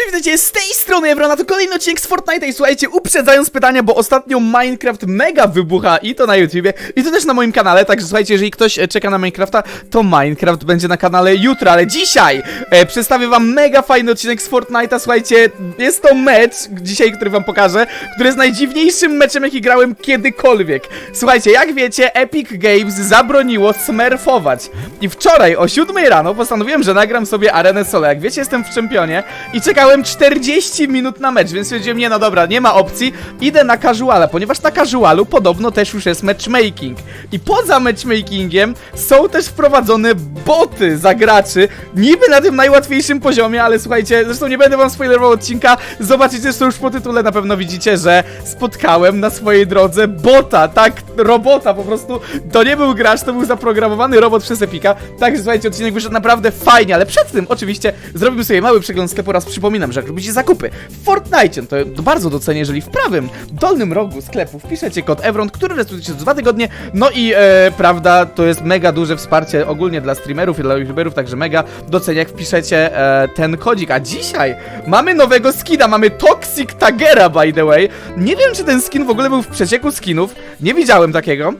cześć, witajcie z tej strony Evrona, to kolejny odcinek z Fortnite i słuchajcie, uprzedzając pytania, bo ostatnio Minecraft mega wybucha i to na YouTubie i to też na moim kanale, także słuchajcie, jeżeli ktoś e, czeka na Minecrafta, to Minecraft będzie na kanale jutro, ale dzisiaj e, przedstawię wam mega fajny odcinek z Fortnite'a, słuchajcie, jest to mecz dzisiaj, który wam pokażę, który jest najdziwniejszym meczem, jaki grałem kiedykolwiek. Słuchajcie, jak wiecie, Epic Games zabroniło smurfować i wczoraj o 7 rano postanowiłem, że nagram sobie arenę solo, jak wiecie, jestem w czempionie i czekałem 40 minut na mecz, więc stwierdziłem, nie no dobra, nie ma opcji, idę na casuala, ponieważ na casualu podobno też już jest matchmaking. I poza matchmakingiem są też wprowadzone boty za graczy, niby na tym najłatwiejszym poziomie, ale słuchajcie, zresztą nie będę wam spoilerował odcinka, zobaczycie zresztą już po tytule na pewno widzicie, że spotkałem na swojej drodze bota, tak, robota po prostu, to nie był gracz, to był zaprogramowany robot przez Epika, także słuchajcie, odcinek wyszedł naprawdę fajnie, ale przed tym oczywiście zrobimy sobie mały przegląd sklepu oraz przypominam, że jak robicie zakupy w Fortnite, to, to bardzo docenię, jeżeli w prawym dolnym rogu sklepu wpiszecie kod Evron, który restuje się za dwa tygodnie, no i e, prawda, to jest mega duże wsparcie ogólnie dla streamerów i dla youtuberów, także mega docenię, jak wpiszecie e, ten kodzik, a dzisiaj mamy nowego skina, mamy Toxic Tagera, by the way, nie wiem, czy ten skin w ogóle był w przecieku skinów, nie widziałem takiego,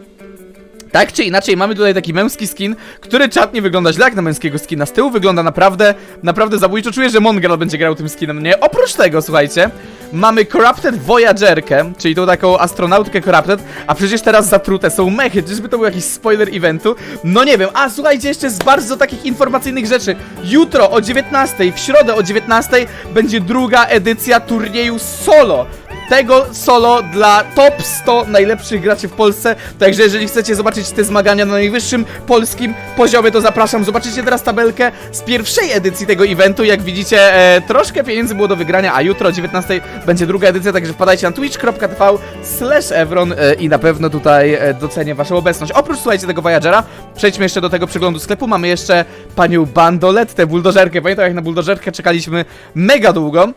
tak czy inaczej, mamy tutaj taki męski skin, który czat nie wygląda źle jak na męskiego skina. Z tyłu wygląda naprawdę, naprawdę zabójczo. Czuję, że Mongrel będzie grał tym skinem, nie? Oprócz tego, słuchajcie, mamy Corrupted Voyagerkę, czyli tą taką astronautkę Corrupted, a przecież teraz zatrute są mechy. Czyżby to był jakiś spoiler eventu? No nie wiem. A, słuchajcie, jeszcze z bardzo takich informacyjnych rzeczy. Jutro o 19, w środę o 19 będzie druga edycja turnieju solo tego solo dla top 100 najlepszych graczy w Polsce. Także jeżeli chcecie zobaczyć te zmagania na najwyższym polskim poziomie, to zapraszam. Zobaczycie teraz tabelkę z pierwszej edycji tego eventu. Jak widzicie, e, troszkę pieniędzy było do wygrania, a jutro o 19 będzie druga edycja, także wpadajcie na twitch.tv slash evron e, i na pewno tutaj e, docenię waszą obecność. Oprócz, słuchajcie, tego Voyagera, przejdźmy jeszcze do tego przeglądu sklepu. Mamy jeszcze panią Bandolettę, buldożerkę. Pamiętam, jak na buldożerkę czekaliśmy mega długo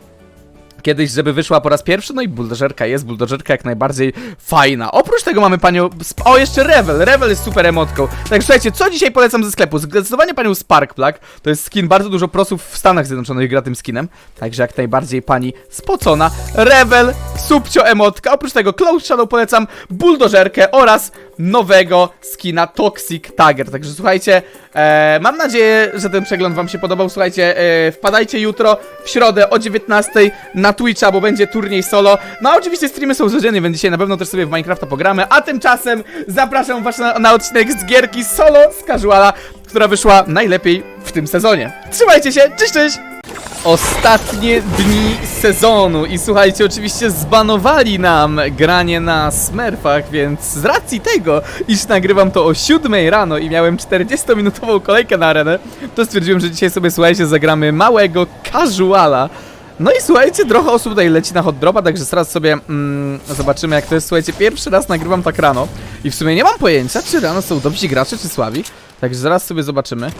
kiedyś, żeby wyszła po raz pierwszy, no i buldożerka jest, buldożerka jak najbardziej fajna. Oprócz tego mamy panią... O, jeszcze Revel, Revel jest super emotką. Tak, słuchajcie, co dzisiaj polecam ze sklepu? Zdecydowanie panią Sparkplug, to jest skin, bardzo dużo prosów w Stanach Zjednoczonych gra tym skinem, także jak najbardziej pani spocona. Revel, subcio emotka, oprócz tego Cloud Shadow polecam, buldożerkę oraz nowego skina Toxic Tiger. Także słuchajcie, e, mam nadzieję, że ten przegląd wam się podobał. Słuchajcie, e, wpadajcie jutro w środę o 19 na Twitcha, bo będzie turniej solo. No a oczywiście streamy są codziennie, więc dzisiaj na pewno też sobie w Minecrafta pogramy. A tymczasem zapraszam was na, na odcinek z gierki solo z Casuala, która wyszła najlepiej w tym sezonie. Trzymajcie się, cześć, cześć! Ostatnie dni sezonu i słuchajcie, oczywiście zbanowali nam granie na Smurfach, więc z racji tego, iż nagrywam to o 7 rano i miałem 40-minutową kolejkę na arenę, to stwierdziłem, że dzisiaj sobie, słuchajcie, zagramy małego casuala. No i słuchajcie, trochę osób tutaj leci na hot dropa, także zaraz sobie mm, zobaczymy jak to jest. Słuchajcie, pierwszy raz nagrywam tak rano i w sumie nie mam pojęcia, czy rano są dobrzy gracze, czy słabi. Także zaraz sobie zobaczymy.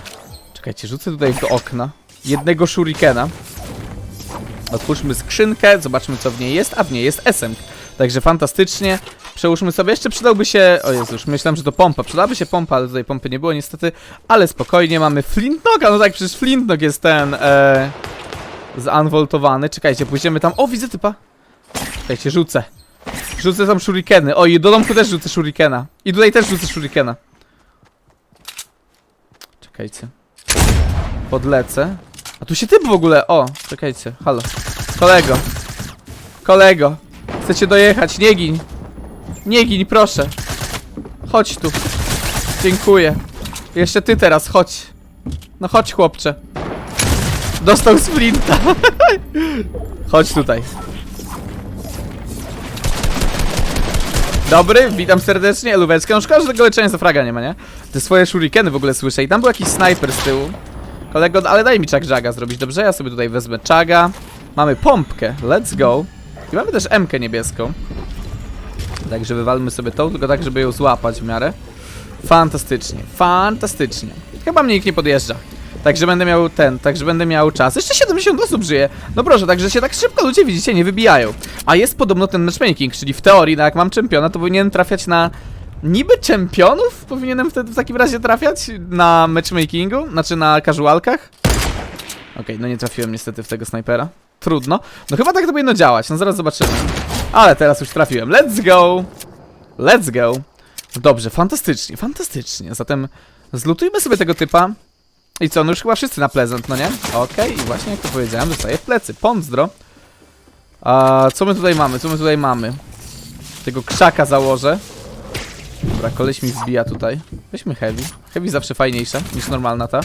Czekajcie, rzucę tutaj do okna jednego shurikena. Otwórzmy skrzynkę, zobaczmy co w niej jest, a w niej jest SM. Także fantastycznie. Przełóżmy sobie, jeszcze przydałby się... O Jezu, już myślałem, że to pompa. Przydałaby się pompa, ale tutaj pompy nie było niestety. Ale spokojnie, mamy Flintnoga. No tak, przecież Flintnog jest ten... E, zanwoltowany. Czekajcie, pójdziemy tam. O, widzę typa. Czekajcie, rzucę. Rzucę tam shurikeny. O, i do domku też rzucę shurikena. I tutaj też rzucę shurikena. Czekajcie. Podlecę. A tu się typ w ogóle. O, czekajcie. Halo. Kolego. Kolego. Chcecie dojechać. Nie gin. Nie gin, proszę. Chodź tu. Dziękuję. Jeszcze ty teraz, chodź. No chodź, chłopcze. Dostał sprinta. chodź tutaj. Dobry, witam serdecznie, Eluweczka. No szkoda, że tego leczenia za fraga nie ma, nie? Te swoje shurikeny w ogóle słyszę i tam był jakiś snajper z tyłu. Kolego, ale daj mi czak Jaga zrobić, dobrze? Ja sobie tutaj wezmę czaga. Mamy pompkę, let's go. I mamy też M-kę niebieską. Także wywalmy sobie tą, tylko tak, żeby ją złapać w miarę. Fantastycznie, fantastycznie. Chyba mnie nikt nie podjeżdża. Także będę miał ten, także będę miał czas. Jeszcze 70 osób żyje. No proszę, także się tak szybko ludzie widzicie nie wybijają. A jest podobno ten matchmaking, czyli w teorii, no jak mam czempiona, to powinienem trafiać na niby czempionów? Powinienem wtedy w takim razie trafiać na matchmakingu, znaczy na casualkach. Okej, no nie trafiłem niestety w tego snajpera. trudno. No chyba tak to powinno działać, no zaraz zobaczymy. Ale teraz już trafiłem. Let's go! Let's go! Dobrze, fantastycznie, fantastycznie. Zatem zlutujmy sobie tego typa. I co, no już chyba wszyscy na pleasant, no nie? Okej, i właśnie jak to powiedziałem, dostaję w plecy. Pązdro. A co my tutaj mamy? Co my tutaj mamy? Tego krzaka założę. Dobra, koleś mi wbija tutaj. Weźmy heavy. Heavy zawsze fajniejsza niż normalna ta.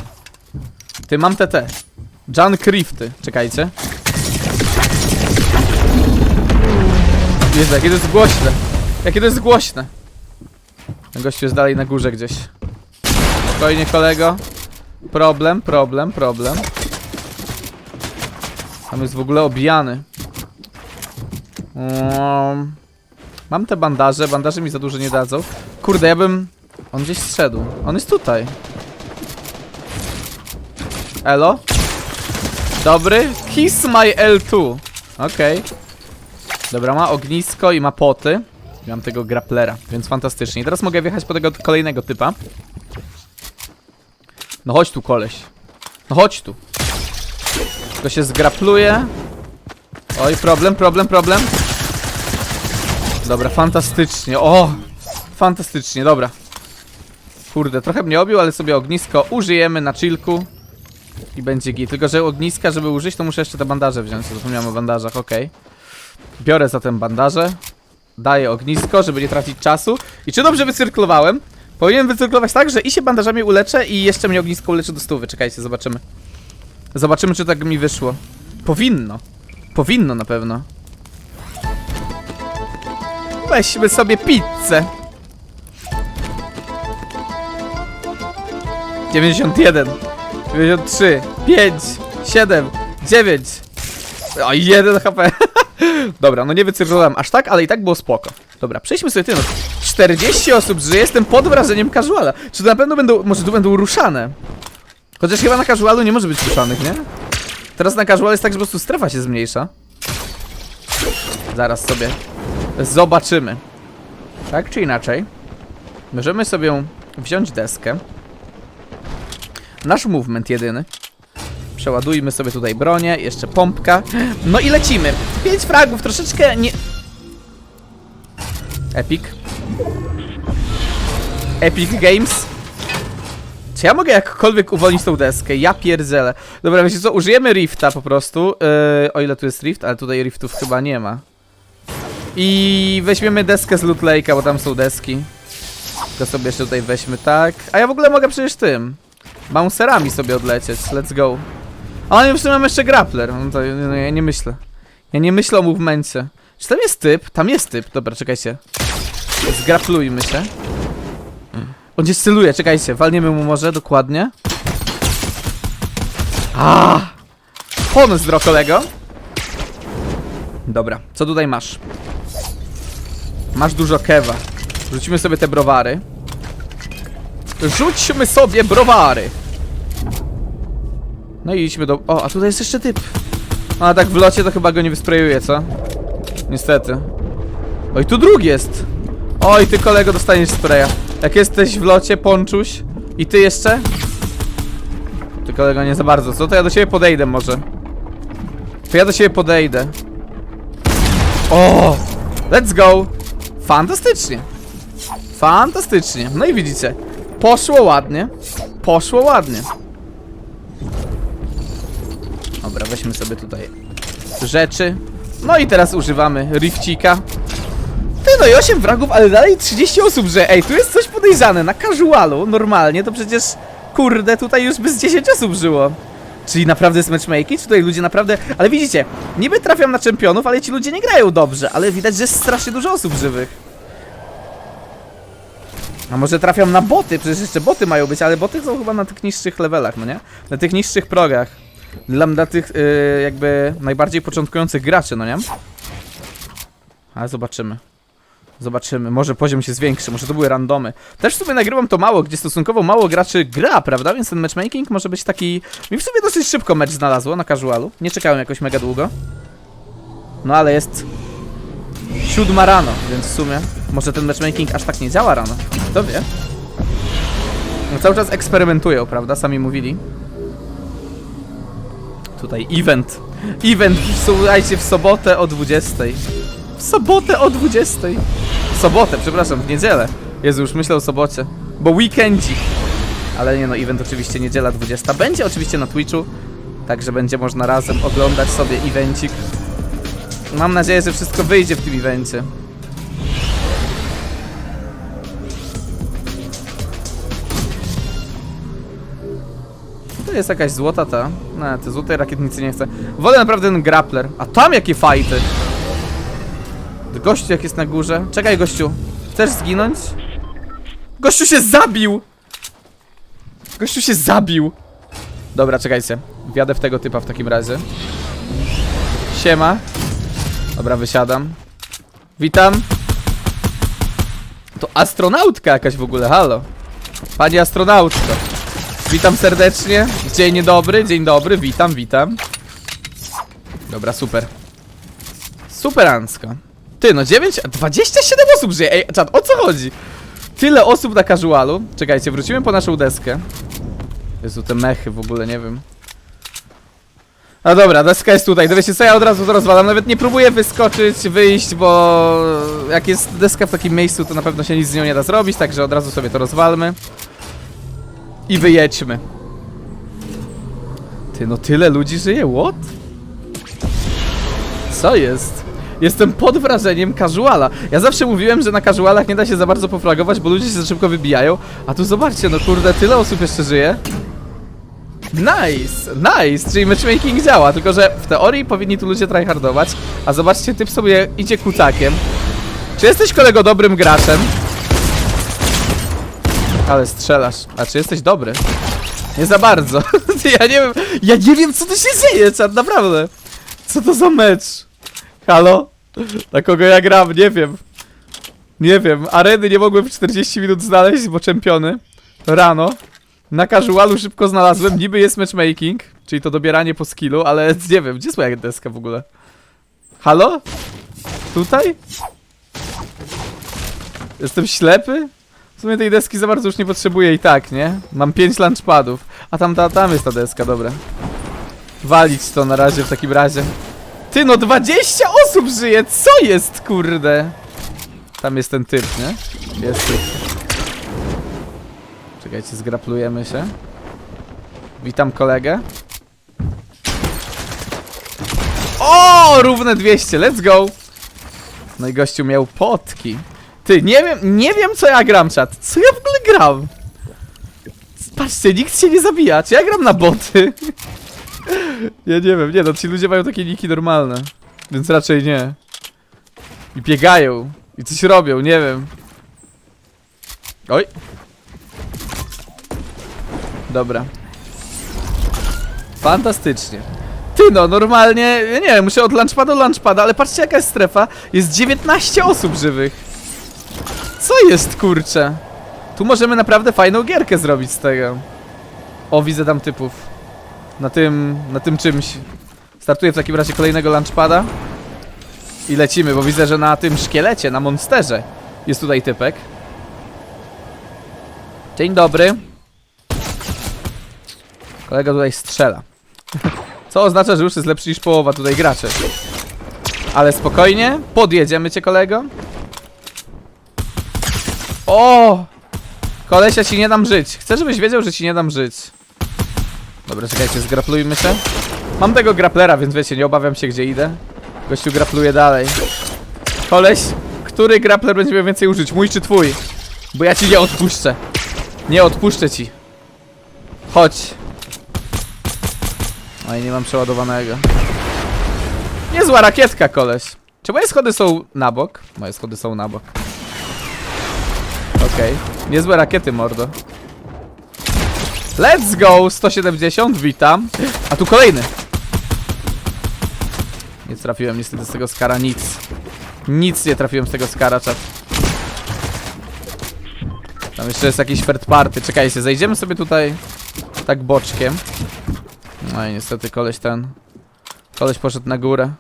Ty, mam TT. Junk Rifty. Czekajcie. Jezu, jakie to jest głośne. Jakie to jest głośne. Ten gościu jest dalej na górze gdzieś. Spokojnie, kolego. Problem, problem, problem. Tam jest w ogóle obijany. Um, mam te bandaże, bandaże mi za dużo nie dadzą. Kurde, ja bym... On gdzieś zszedł. On jest tutaj. Elo? Dobry. Kiss my L2. Okej. Dobra, ma ognisko i ma poty. Mam tego grapplera, więc fantastycznie. I teraz mogę wjechać po tego kolejnego typa. No chodź tu, koleś. No chodź tu. To się zgrapluje. Oj, problem, problem, problem. Dobra, fantastycznie. O! Fantastycznie, dobra. Kurde, trochę mnie obił, ale sobie ognisko użyjemy na chillku. I będzie git. Tylko, że ogniska, żeby użyć, to muszę jeszcze te bandaże wziąć. Zapomniałem o bandażach, okej. Biorę zatem bandaże. Daję ognisko, żeby nie tracić czasu. I czy dobrze wycyrklowałem? Powinienem wycyrklować tak, że i się bandażami uleczę i jeszcze mnie ognisko uleczy do stówy. Czekajcie, zobaczymy. Zobaczymy, czy tak mi wyszło. Powinno. Powinno na pewno. Weźmy sobie pizzę. 91 93 5 7 9 O, 1 HP Dobra, no nie wycyrkowałem aż tak, ale i tak było spoko. Dobra, przejdźmy sobie ty no 40 osób, że jestem pod wrażeniem casuala. Czy to na pewno będą, może tu będą ruszane? Chociaż chyba na casualu nie może być ruszanych, nie? Teraz na casual jest tak, że po prostu strefa się zmniejsza. Zaraz sobie zobaczymy. Tak czy inaczej Możemy sobie wziąć deskę. Nasz movement jedyny. Przeładujmy sobie tutaj bronię, jeszcze pompka. No i lecimy. 5 fragów, troszeczkę nie... Epic. Epic Games. Czy ja mogę jakkolwiek uwolnić tą deskę? Ja pierdzielę. Dobra, wiecie co, użyjemy Rifta po prostu. Yy, O ile tu jest Rift, ale tutaj Riftów chyba nie ma I weźmiemy deskę z Loot Lake'a, bo tam są deski. To sobie jeszcze tutaj weźmy tak. A ja w ogóle mogę przecież tym Bouncerami sobie odlecieć, let's go. A oni w sumie mam jeszcze grappler. No to no, ja nie myślę. Ja nie myślę o movemencie. Czy tam jest typ? Tam jest typ, dobra, czekajcie. Zgraplujmy się. On gdzieś celuje, czekajcie, walniemy mu może dokładnie. A, Pozdro kolego. Dobra, co tutaj masz? Masz dużo kewa Rzucimy sobie te browary Rzućmy sobie browary No i idźmy do... O, a tutaj jest jeszcze typ A tak w locie to chyba go nie wysprejuje, co? Niestety Oj, tu drugi jest Oj, ty kolego dostaniesz spraya Jak jesteś w locie, ponczuś I ty jeszcze? Ty kolego nie za bardzo, co? To ja do ciebie podejdę może To ja do ciebie podejdę O! Let's go! Fantastycznie Fantastycznie. No i widzicie. Poszło ładnie. Poszło ładnie. Dobra, weźmy sobie tutaj rzeczy. No i teraz używamy rifcika. Ty no i 8 wragów, ale dalej 30 osób, że ej, tu jest coś podejrzane. Na casualu, normalnie, to przecież kurde, tutaj już by z 10 osób żyło. Czyli naprawdę jest matchmaking? Czy tutaj ludzie naprawdę... Ale widzicie, niby trafiam na czempionów, ale ci ludzie nie grają dobrze. Ale widać, że jest strasznie dużo osób żywych. A może trafiam na boty? Przecież jeszcze boty mają być, ale boty są chyba na tych niższych levelach, no nie? Na tych niższych progach. Dla, dla tych yy, jakby najbardziej początkujących graczy, no nie? Ale zobaczymy. Zobaczymy, może poziom się zwiększy, może to były randomy. Też w sumie nagrywam to mało, gdzie stosunkowo mało graczy gra, prawda? Więc ten matchmaking może być taki... Mi w sumie dosyć szybko mecz znalazło na casualu. Nie czekałem jakoś mega długo. No ale jest siódma rano, więc w sumie może ten matchmaking aż tak nie działa rano. Kto wie? No cały czas eksperymentują, prawda? Sami mówili. Tutaj event Event, słuchajcie, w sobotę o 20. W sobotę o 20. W sobotę, przepraszam, w niedzielę. Jezu, już myślę o sobocie. Bo weekendzik. Ale nie no, event oczywiście niedziela 20. Będzie oczywiście na Twitchu. Także będzie można razem oglądać sobie evencik. Mam nadzieję, że wszystko wyjdzie w tym evencie. To jest jakaś złota ta. Nie, te złotej rakietnicy nie chcę. Wolę naprawdę ten grappler. A tam jakie fajty! Gościu jak jest na górze. Czekaj gościu. Chcesz zginąć? Gościu się zabił! Gościu się zabił! Dobra, czekajcie. Wjadę w tego typa w takim razie. Siema. Dobra, wysiadam. Witam. To astronautka jakaś w ogóle, halo. Pani astronautko. Witam serdecznie. Dzień dobry, dzień dobry, witam, witam. Dobra, super. Superancko. Ty, no 9, 27 osób żyje. Ej, czat, o co chodzi? Tyle osób na casualu. Czekajcie, wrócimy po naszą deskę. Jezu, te mechy w ogóle, nie wiem. A dobra, deska jest tutaj. To wiecie co, ja od razu to rozwalam. Nawet nie próbuję wyskoczyć, wyjść, bo jak jest deska w takim miejscu, to na pewno się nic z nią nie da zrobić, także od razu sobie to rozwalmy. I wyjedźmy. Ty, no tyle ludzi żyje, what? Co jest? Jestem pod wrażeniem casuala. Ja zawsze mówiłem, że na casualach nie da się za bardzo poflagować, bo ludzie się za szybko wybijają. A tu zobaczcie, no kurde, tyle osób jeszcze żyje. Nice, nice, czyli matchmaking działa, tylko że w teorii powinni tu ludzie tryhardować, a zobaczcie, typ sobie idzie kutakiem. Czy jesteś kolego dobrym graczem? Ale strzelasz. A czy jesteś dobry? Nie za bardzo. ja nie wiem, ja nie wiem co tu się dzieje, czad, naprawdę. Co to za mecz? Halo? Na kogo ja gram? Nie wiem. Nie wiem, areny nie mogłem w 40 minut znaleźć, bo czempiony. Rano. Na casualu szybko znalazłem, niby jest matchmaking, czyli to dobieranie po skillu, ale nie wiem, gdzie jest moja deska w ogóle? Halo? Tutaj? Jestem ślepy? W sumie tej deski za bardzo już nie potrzebuję i tak, nie? Mam 5 launchpadów. A tam, ta, tam jest ta deska, dobra. Walić to na razie w takim razie. Ty no 20 osób żyje, co jest kurde? Tam jest ten typ, nie? Jest typ. Czekajcie, zgraplujemy się. Witam kolegę. O, równe 200, let's go. No i gościu miał potki. Ty, nie wiem, nie wiem co ja gram, czat. Co ja w ogóle gram? Patrzcie, nikt się nie zabija. Czy ja gram na boty? Ja nie wiem, nie no, ci ludzie mają takie niki normalne. Więc raczej nie. I biegają. I coś robią, nie wiem. Oj. Dobra. Fantastycznie. Ty no, normalnie, ja nie wiem, muszę od lunchpada do lunchpada, ale patrzcie jaka jest strefa. Jest 19 osób żywych. Co jest, kurczę? Tu możemy naprawdę fajną gierkę zrobić z tego. O, widzę tam typów. Na tym, na tym czymś. Startuję w takim razie kolejnego lunchpada. I lecimy, bo widzę, że na tym szkielecie, na monsterze jest tutaj typek. Dzień dobry. Kolega tutaj strzela. Co oznacza, że już jest lepszy niż połowa tutaj graczy. Ale spokojnie, podjedziemy cię kolego. O! Kolesia ci nie dam żyć. Chcę, żebyś wiedział, że ci nie dam żyć. Dobra, czekajcie, zgraplujmy się. Mam tego graplera, więc wiecie, nie obawiam się gdzie idę. Gościu grapluje dalej. Koleś, który grapler będzie miał więcej użyć? Mój czy twój? Bo ja ci nie odpuszczę. Nie odpuszczę ci. Chodź. Oj, nie mam przeładowanego. Niezła rakietka, koleś. Czy moje schody są na bok? Moje schody są na bok. Okej. Niezłe rakiety, mordo. Let's go! 170, witam. A tu kolejny. Nie trafiłem niestety z tego skara nic. Nic nie trafiłem z tego skara, czat. Tam jeszcze jest jakiś third party. Czekajcie, zejdziemy sobie tutaj tak boczkiem. No i niestety koleś ten... Koleś poszedł na górę.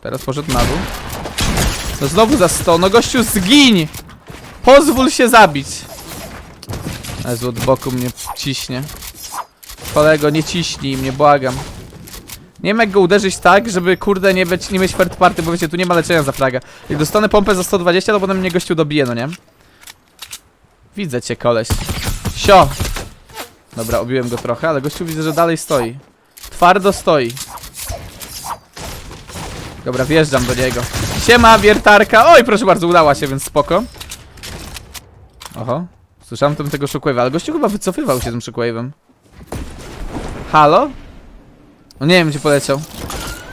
Teraz poszedł na dół. No znowu za 100. No gościu, zgiń! Pozwól się zabić. Jezu, od boku mnie ciśnie. Kolego, nie ciśnij mnie, błagam. Nie wiem jak go uderzyć tak, żeby kurde nie być, nie mieć third party, bo wiecie, tu nie ma leczenia za fraga. Jak dostanę pompę za 120, to potem mnie gościu dobije, no nie? Widzę cię, koleś. Sio! Dobra, obiłem go trochę, ale gościu widzę, że dalej stoi. Twardo stoi. Dobra, wjeżdżam do niego. Siema, wiertarka! Oj, proszę bardzo, udała się, więc spoko. Oho. Słyszałem tam tego shockwave'a, ale gościu chyba wycofywał się tym shockwave'em. Halo? No nie wiem, gdzie poleciał.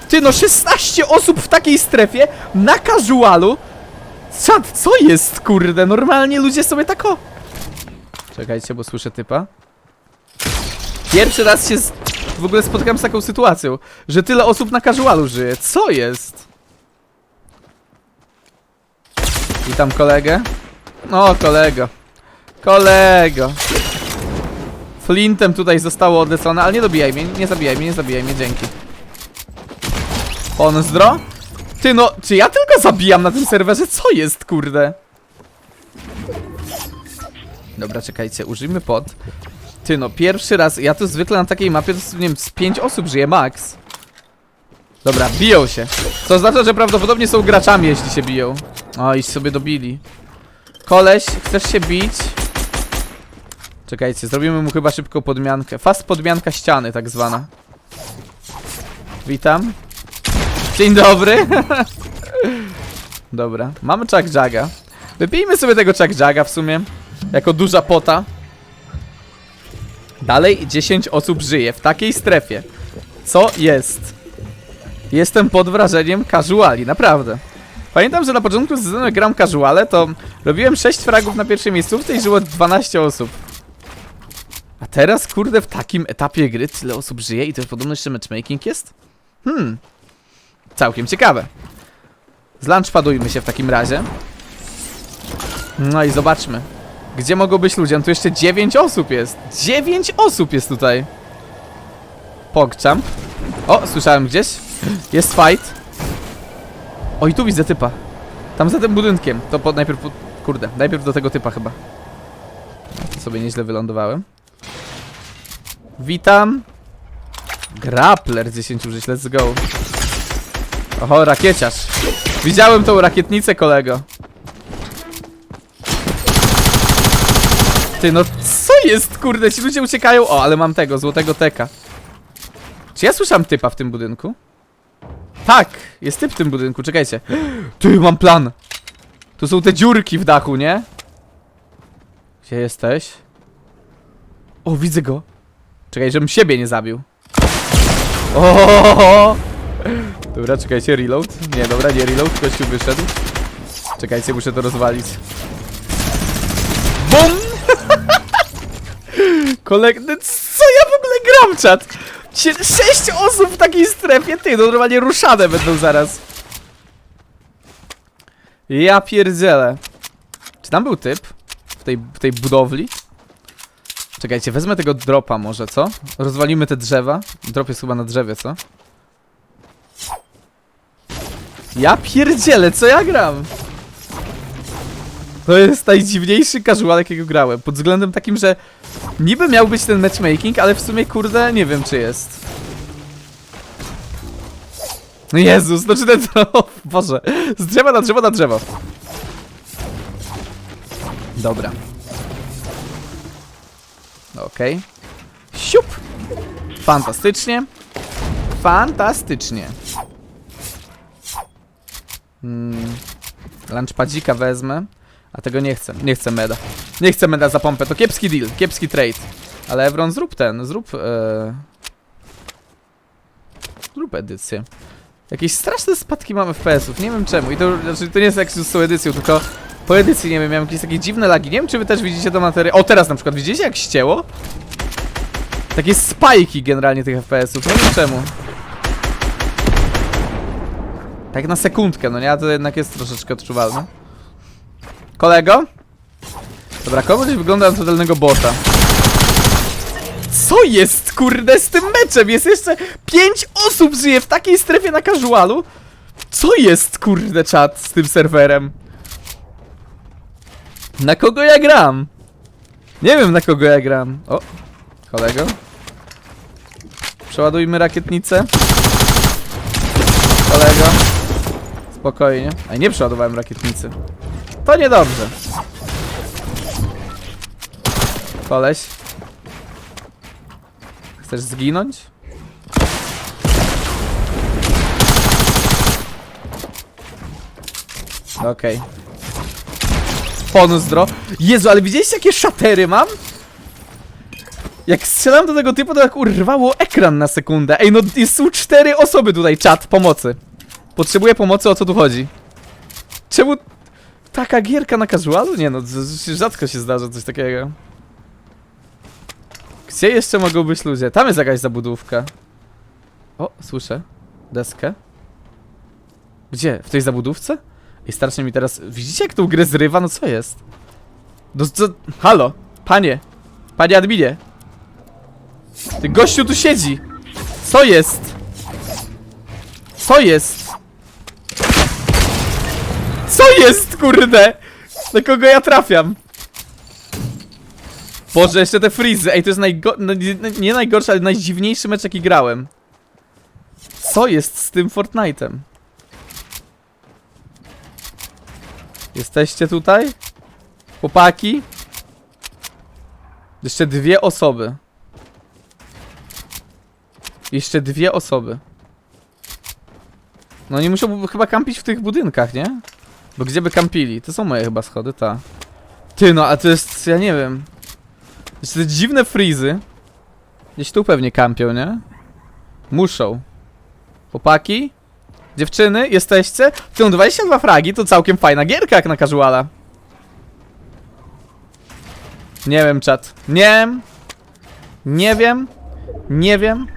Ty, no 16 osób w takiej strefie na casualu. Czad, co jest, kurde? Normalnie ludzie sobie tak o... Czekajcie, bo słyszę typa. Pierwszy raz się z... w ogóle spotykam z taką sytuacją, że tyle osób na casualu żyje. Co jest? Witam kolegę. O, kolego. Kolego. Flintem tutaj zostało odlecone, ale nie dobijaj mnie, nie zabijaj mnie, nie zabijaj mnie, dzięki. Pozdro? Ty no, czy ja tylko zabijam na tym serwerze? Co jest, kurde? Dobra, czekajcie, użyjmy pod. Ty no, pierwszy raz, ja tu zwykle na takiej mapie, to, nie wiem, z 5 osób żyje max. Dobra, biją się. Co oznacza, że prawdopodobnie są graczami, jeśli się biją. O, i sobie dobili. Koleś, chcesz się bić? Czekajcie, zrobimy mu chyba szybką podmiankę. Fast podmianka ściany, tak zwana. Witam. Dzień dobry. Dobra, mamy Chuck Jaga. Wypijmy sobie tego Chuck Jaga w sumie. Jako duża pota. Dalej 10 osób żyje w takiej strefie. Co jest? Jestem pod wrażeniem casuali, naprawdę. Pamiętam, że na początku sezonu jak gram casuale, to robiłem 6 fragów na pierwszej miejscówce i żyło 12 osób. A teraz, kurde, w takim etapie gry tyle osób żyje i to podobno jeszcze matchmaking jest? Hmm. Całkiem ciekawe. Zlunchpadujmy się w takim razie. No i zobaczmy. Gdzie mogą być ludzie? No tu jeszcze 9 osób jest. 9 osób jest tutaj. Pogchamp. O, słyszałem gdzieś. Jest fight. O, i tu widzę typa. Tam za tym budynkiem. To po, najpierw, kurde, najpierw do tego typa chyba. Sobie nieźle wylądowałem. Witam. Grappler 10 użyć, let's go. Oho, rakieciarz. Widziałem tą rakietnicę, kolego. Ty, no co jest, kurde, ci ludzie uciekają. O, ale mam tego, złotego teka. Czy ja słyszałem typa w tym budynku? Tak, jest typ w tym budynku, czekajcie. Ty, mam plan. Tu są te dziurki w dachu, nie? Gdzie jesteś? O, widzę go. Czekaj, żebym siebie nie zabił. O! Dobra, czekajcie, reload. Nie, dobra, nie reload, gościu wyszedł. Czekajcie, muszę to rozwalić. BUM! Kolejny, co ja w ogóle gram, czat? Sie- Sześć osób w takiej strefie, ty, no normalnie ruszane będą zaraz. Ja pierdzielę. Czy tam był typ? W tej, w tej budowli? Czekajcie, wezmę tego dropa może, co? Rozwalimy te drzewa. Drop jest chyba na drzewie, co? Ja pierdzielę, co ja gram? To jest najdziwniejszy casual, jakiego grałem. Pod względem takim, że niby miał być ten matchmaking, ale w sumie, kurde, nie wiem, czy jest. No Jezus, no czy ten... O Boże. Z drzewa na drzewo na drzewo. Dobra. Okej. Siup! Fantastycznie. Fantastycznie. Hmm. Lunchpadzika wezmę. A tego nie chcę. Nie chcę meda. Nie chcę meda za pompę. To kiepski deal. Kiepski trade. Ale Evron, zrób ten. Zrób... E... Zrób edycję. Jakieś straszne spadki mam FPS-ów. Nie wiem czemu. I to, znaczy, to nie jest jak z tą edycją, tylko po edycji, nie wiem, miałem jakieś takie dziwne lagi. Nie wiem, czy wy też widzicie to materiał. O, teraz na przykład. Widzicie, jak ścięło? Takie spajki generalnie tych FPS-ów. Nie czemu. Tak na sekundkę, no nie? A to jednak jest troszeczkę odczuwalne. Kolego? Dobra, gdzieś wygląda na totalnego bota. Co jest, kurde, z tym meczem? Jest jeszcze pięć osób żyje w takiej strefie na casualu? Co jest, kurde, czat z tym serwerem? Na kogo ja gram? Nie wiem na kogo ja gram. O, kolego. Przeładujmy rakietnicę. Kolego. Spokojnie. A nie przeładowałem rakietnicy. To niedobrze. Koleś. Chcesz zginąć? Okej. Okay. Pozdro. Jezu, ale widzieliście jakie szatery mam? Jak strzelam do tego typu, to jak urwało ekran na sekundę. Ej, no i są cztery osoby tutaj, czat, pomocy. Potrzebuję pomocy, o co tu chodzi? Czemu taka gierka na casualu? Nie no, rzadko się zdarza coś takiego. Gdzie jeszcze mogą być ludzie? Tam jest jakaś zabudówka. O, słyszę. Deskę. Gdzie? W tej zabudówce? I starczy mi teraz... Widzicie jak tą grę zrywa? No co jest? No co... Halo? Panie. Panie adminie. Ty gościu tu siedzi. Co jest? Co jest? Co jest, kurde? Na kogo ja trafiam? Boże, jeszcze te frizy. Ej, to jest najgo... no, nie najgorszy, ale najdziwniejszy mecz, jaki grałem. Co jest z tym Fortnite'em? Jesteście tutaj? Chłopaki? Jeszcze dwie osoby. Jeszcze dwie osoby. No oni muszą chyba kampić w tych budynkach, nie? Bo gdzie by kampili? To są moje chyba schody, ta. Ty no, a to jest, ja nie wiem. Jeszcze te dziwne frizy. Gdzieś tu pewnie kampią, nie? Muszą. Chłopaki? Dziewczyny, jesteście? No 22 fragi, to całkiem fajna gierka jak na casuala. Nie wiem, czat. Nie wiem. Nie wiem. Nie wiem.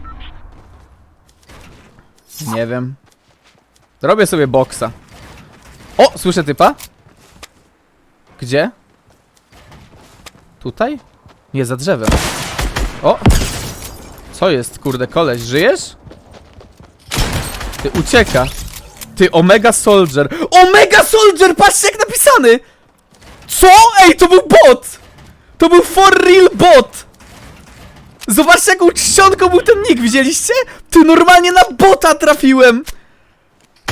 Nie wiem. Robię sobie boksa. O, słyszę typa. Gdzie? Tutaj? Nie, za drzewem. O! Co jest, kurde, koleś, żyjesz? Ty, ucieka. Ty, Omega Soldier. Omega Soldier, patrzcie jak napisany! Co? Ej, to był bot! To był for real bot! Zobaczcie jaką czcionką był ten nick, widzieliście? Ty, normalnie na bota trafiłem!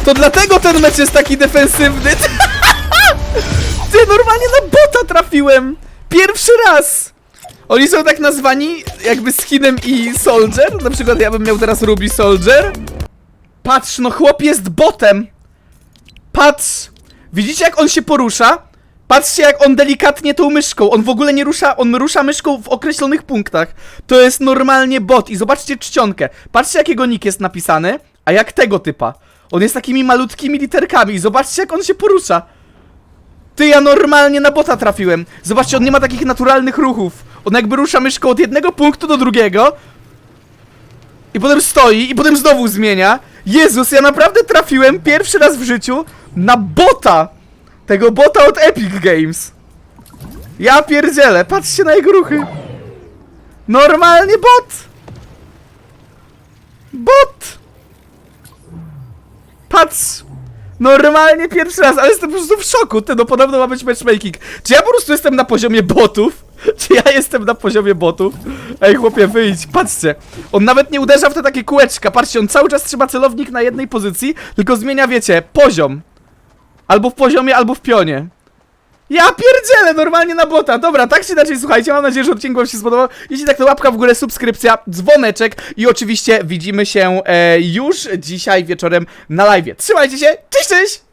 To dlatego ten mecz jest taki defensywny. Ty, normalnie na bota trafiłem! Pierwszy raz! Oni są tak nazwani, jakby skinem i Soldier. Na przykład ja bym miał teraz Ruby Soldier. Patrz, no chłop jest botem. Patrz. Widzicie jak on się porusza? Patrzcie jak on delikatnie tą myszką, on w ogóle nie rusza, on rusza myszką w określonych punktach. To jest normalnie bot i zobaczcie czcionkę. Patrzcie jakiego nick jest napisany, a jak tego typa. On jest takimi malutkimi literkami i zobaczcie jak on się porusza. Ty, ja normalnie na bota trafiłem. Zobaczcie, on nie ma takich naturalnych ruchów. On jakby rusza myszką od jednego punktu do drugiego. I potem stoi, i potem znowu zmienia. Jezus, ja naprawdę trafiłem pierwszy raz w życiu na bota. Tego bota od Epic Games. Ja pierdzielę, patrzcie na jego ruchy. Normalnie bot. Bot. Patrz. Normalnie pierwszy raz, ale jestem po prostu w szoku. Ty, no podobno ma być matchmaking. Czy ja po prostu jestem na poziomie botów? Czy ja jestem na poziomie botów? Ej, chłopie, wyjdź, patrzcie. On nawet nie uderza w te takie kółeczka. Patrzcie, on cały czas trzyma celownik na jednej pozycji, tylko zmienia, wiecie, poziom. Albo w poziomie, albo w pionie. Ja pierdzielę, normalnie na bota. Dobra, tak czy inaczej, słuchajcie, mam nadzieję, że odcinek wam się spodobał. Jeśli tak, to łapka w górę, subskrypcja, dzwoneczek i oczywiście widzimy się e, już dzisiaj wieczorem na live. Trzymajcie się, cześć, cześć!